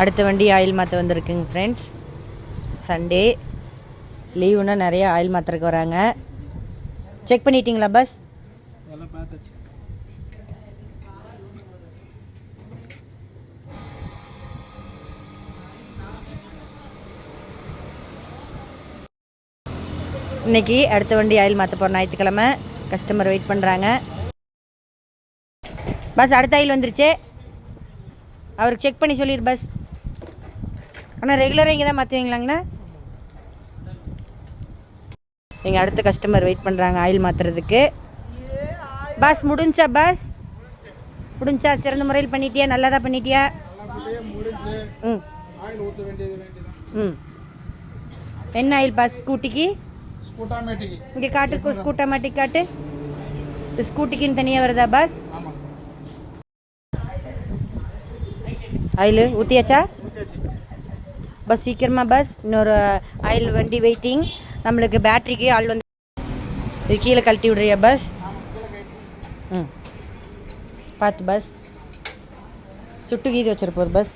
அடுத்த வண்டி ஆயில் மாற்ற வந்திருக்குங்க ஃப்ரெண்ட்ஸ் சண்டே லீவுனா நிறைய ஆயில் மாத்திரக்கு வராங்க. செக் பண்ணிட்டீங்களா பஸ் இன்னைக்கு அடுத்த வண்டி ஆயில் மாற்ற போகிற ஞாயிற்றுக்கிழமை. கஸ்டமர் வெயிட் பண்ணுறாங்க பஸ் அடுத்த ஆயில் வந்துருச்சு. அவருக்கு செக் பண்ணி சொல்லிடு பஸ் ஆனால் ரெகுலராக இங்கே தான் மாற்றுவீங்களாங்கண்ணா எங்கள் அடுத்த கஸ்டமர் வெயிட் பண்ணுறாங்க ஆயில் மாற்றுறதுக்கு பஸ் முடிஞ்சா பஸ் முடிஞ்சா சிறந்த முறையில் பண்ணிட்டியா நல்லா தான் பண்ணிட்டியா? ம். ம். என்ன ஆயில் பாஸ் ஸ்கூட்டிக்கு இங்கே காட்டு ஸ்கூட்டாமேட்டிக் காட்டு. ஸ்கூட்டிக்குன்னு தனியாக வருதா பாஸ் ஆயில் ஊற்றியாச்சு பஸ் சீக்கிரமாக பஸ் இன்னொரு ஆயில் வண்டி வெயிட்டிங் நம்மளுக்கு பேட்டரிக்கு ஆள் வந்து இது கீழே கழட்டி விடுறியா பஸ்? ம். பார்த்து பஸ். சுட்டு கீது வச்சிருப்போது பஸ்.